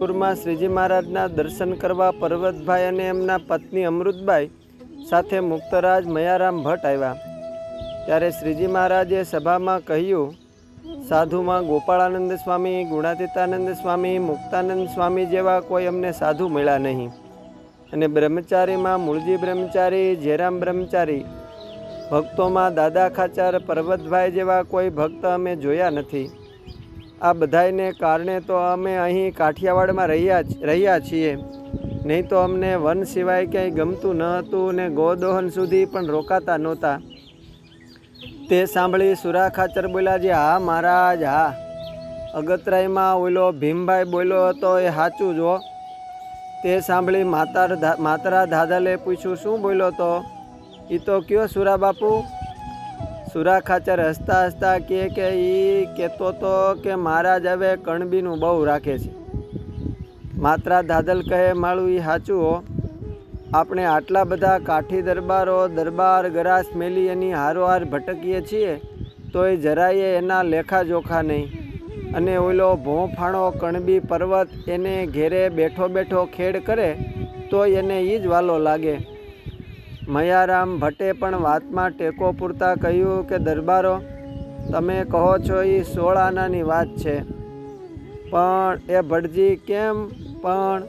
પૂરમાં શ્રીજી મહારાજના દર્શન કરવા પર્વતભાઈ અને એમના પત્ની અમૃતબાઈ સાથે મુક્તરાજ મયારામ ભટ્ટ આવ્યા. ત્યારે શ્રીજી મહારાજે સભામાં કહ્યું, સાધુમાં ગોપાળાનંદ સ્વામી, ગુણાતીતાનંદ સ્વામી, મુક્તાનંદ સ્વામી જેવા કોઈ અમને સાધુ મળ્યા નહીં. અને બ્રહ્મચારીમાં મૂળજી બ્રહ્મચારી જેરામ બ્રહ્મચારી, ભક્તોમાં દાદા ખાચર, પર્વતભાઈ જેવા કોઈ ભક્ત અમે જોયા નથી. આ બધાયને કારણે તો અમે અહીં કાઠિયાવાડમાં રહ્યા રહ્યા છીએ. નહીં તો અમને વન સિવાય ક્યાંય ગમતું ન હતું ને ગોદોહન સુધી પણ રોકાતા નહોતા. તે સાંભળી સુરા ખાચર બોલ્યા જે હા, મહારાજ, હા. અગતરાયમાં ઓલો ભીમભાઈ બોલ્યો હતો, એ સાચું જો તે સાંભળી માતાર માતરા દાદાલે પૂછ્યું, શું બોલ્યો તો? એ તો કયો સુરા બાપુ? સુરા ખાચર હસતા હસતા કહે કે એ કહેતો તો કે મહારાજ હવે કણબીનું બહુ રાખે છે. માત્રા દાદલ કહે, માળું એ સાચું હો. આપણે આટલા બધા કાઠી દરબારો, દરબાર ગરાસ મેલી એની હારોહાર ભટકીએ છીએ તો એ જરાયે એના લેખા જોખા નહીં. અને ઓલો ભોંફાણો કણબી પર્વત એને ઘેરે બેઠો બેઠો ખેડ કરે તો એને એ જ વાલો લાગે. મયારામ ભટ્ટે પણ વાતમાં ટેકો પૂરતા કહ્યું કે, દરબારો, તમે કહો છો એ સોળ આનાની વાત છે. પણ એ ભટજી કેમ પણ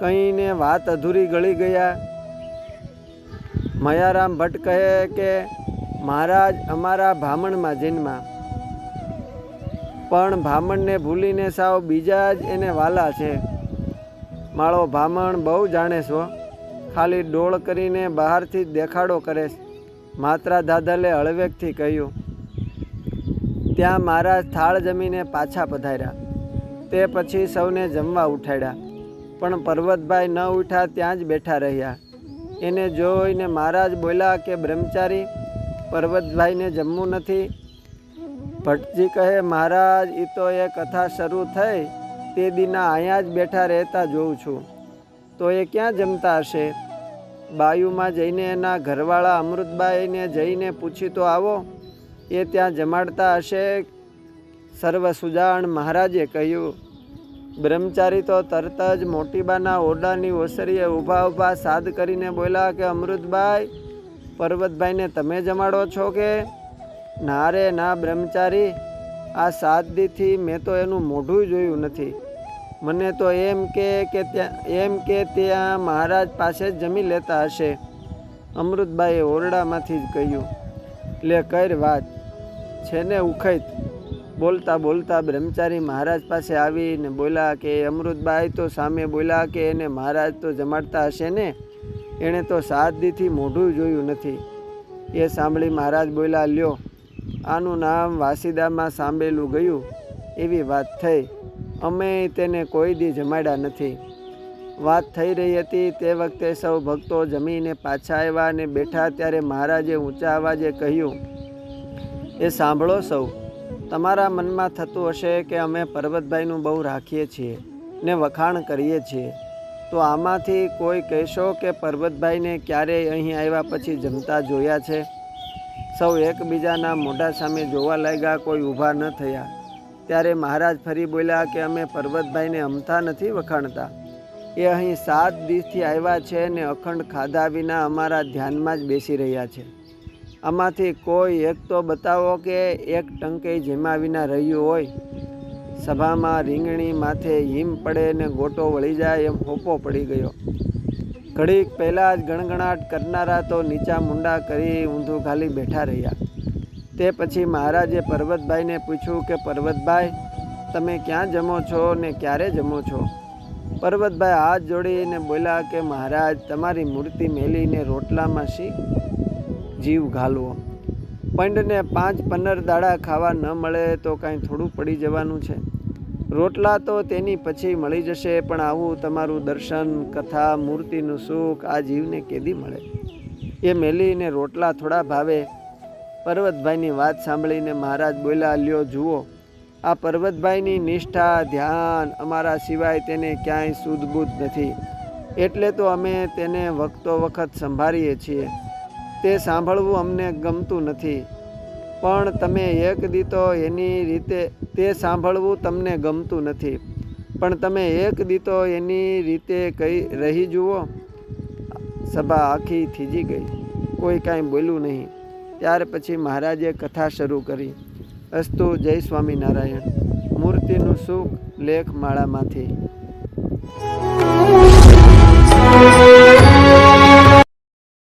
કહીને વાત અધૂરી ગળી ગયા? મયારામ ભટ્ટ કહે કે, મહારાજ, અમારા ભામણમાં જન્મા પણ ભામણને ભૂલીને સાવ બીજા જ એને વાલા છે. માળો ભામણ બહુ જાણે છો. ખાલી ડોળ કરીને બહારથી દેખાડો કરે માત્રા દાદલે હળવેકથી કહ્યું, ત્યાં મહારાજ થાળ જમીને પાછા પધાર્યા. તે પછી સૌને જમવા ઉઠાડ્યા. પણ પર્વતભાઈ ન ઉઠા ત્યાં જ બેઠા રહ્યા. એને જોઈને મહારાજ બોલ્યા કે, બ્રહ્મચારી, પર્વતભાઈને જમવું નથી. ભટ્ટજી કહે, મહારાજ એ તો એ કથા શરૂ થઈ. તે દીના અહીંયા જ બેઠા રહેતા જોઉં છું. તો એ ક્યાં જમતા હશે? બાયુમાં જઈને એના ઘરવાળા અમૃતબાઈને જઈને પૂછી, તો આવો. એ ત્યાં જમાડતા હશે. સર્વ સુજાણ મહારાજે કહ્યું, બ્રહ્મચારી તો તરત જ મોટીબાના ઓરડાની ઓસરીએ ઊભા ઊભા સાદ કરીને બોલ્યા કે અમૃતભાઈ પર્વતભાઈને તમે જમાડો છો કે? ના રે, ના બ્રહ્મચારી. આ સાત દીથી મેં તો એનું મોઢું જોયું નથી. મને તો એમ કે કે ત્યાં, એમ કે ત્યાં મહારાજ પાસે જ જમી લેતા હશે. અમૃતબાઈએ ઓરડામાંથી જ કહ્યું, લે, કર વાત. છે ને ઉખૈત બોલતા બોલતા બ્રહ્મચારી મહારાજ પાસે આવીને બોલ્યા કે, અમૃતબાઈ તો સામે બોલ્યા કે એને મહારાજ તો જમાડતા હશે ને? એણે તો સાત દીથી મોઢું જોયું નથી. એ સાંભળી મહારાજ બોલ્યા, લ્યો, આનું નામ વાસીદામાં સાંભળેલું ગયું. એવી વાત થઈ. અમે તેને કોઈ દી જમાડ્યા નથી. વાત થઈ રહી હતી તે વખતે સૌ ભક્તો જમીને પાછા આવ્યા અને બેઠા ત્યારે મહારાજે ઊંચા અવાજે કહ્યું, એ સાંભળો સૌ, તમારા મનમાં થતું હશે કે અમે પર્વતભાઈનું બહુ રાખીએ છીએ ને વખાણ કરીએ છીએ. તો આમાંથી કોઈ કહેશો કે પર્વતભાઈને ક્યારેય અહીં આવ્યા પછી જમતા જોયા છે? સૌ એકબીજાના મોઢા સામે જોવા લાગ્યા, કોઈ ઊભા ન થયા. ત્યારે મહારાજ ફરી બોલ્યા કે અમે પર્વતભાઈને અમતા નથી વખાણતા. એ અહીં સાત દિવસથી આવ્યા છે ને અખંડ ખાધા વિના અમારા ધ્યાનમાં જ બેસી રહ્યા છે. આમાંથી કોઈ એક તો બતાવો કે એક ટંકે જેમાં વિના રહ્યું હોય. સભામાં રીંગણી માથે હિમ પડે ને ગોટો વળી જાય એમ હોપો પડી ગયો. ઘડીક પહેલાં જ ગણગણાટ કરનારા તો નીચા મુંડા કરી ઊંધું ખાલી બેઠા રહ્યા. તે પછી મહારાજે પર્વતભાઈને પૂછ્યું કે, પર્વતભાઈ, તમે ક્યાં જમો છો ને ક્યારે જમો છો? પર્વતભાઈ હાથ જોડીને બોલ્યા કે, મહારાજ, તમારી મૂર્તિ મેલીને રોટલામાં શી જીવ ઘાલવો? પંડને પાંચ પંદર દાડા ખાવા ન મળે તો કાંઈ થોડું પડી જવાનું છે. રોટલા તો તેની પછી મળી જશે, પણ આવું તમારું દર્શન, કથા, મૂર્તિનું સુખ આ જીવને કેદી મળે? એ મેલીને રોટલા થોડા ભાવે પર્વતભાઈની વાત સાંભળીને મહારાજ બોલ્યા, લ્યો, જુઓ, આ પર્વતભાઈની નિષ્ઠા, ધ્યાન અમારા સિવાય તેને ક્યાંય સુધબૂધ નથી. એટલે તો અમે તેને વખતો વખત સંભાળીએ છીએ. તે સાંભળવું અમને ગમતું નથી. પણ તમે એક દીતો એની રીતે, તે સાંભળવું તમને ગમતું નથી. પણ તમે એક દીતો એની રીતે કઈ રહી જુઓ. સભા આખી થીજી ગઈ. કોઈ કાંઈ બોલ્યું નહીં. ત્યાર પછી મહારાજે કથા શરૂ કરી. અસ્તુ જય સ્વામિનારાયણ. મૂર્તિનું સુખ લેખ માળામાંથી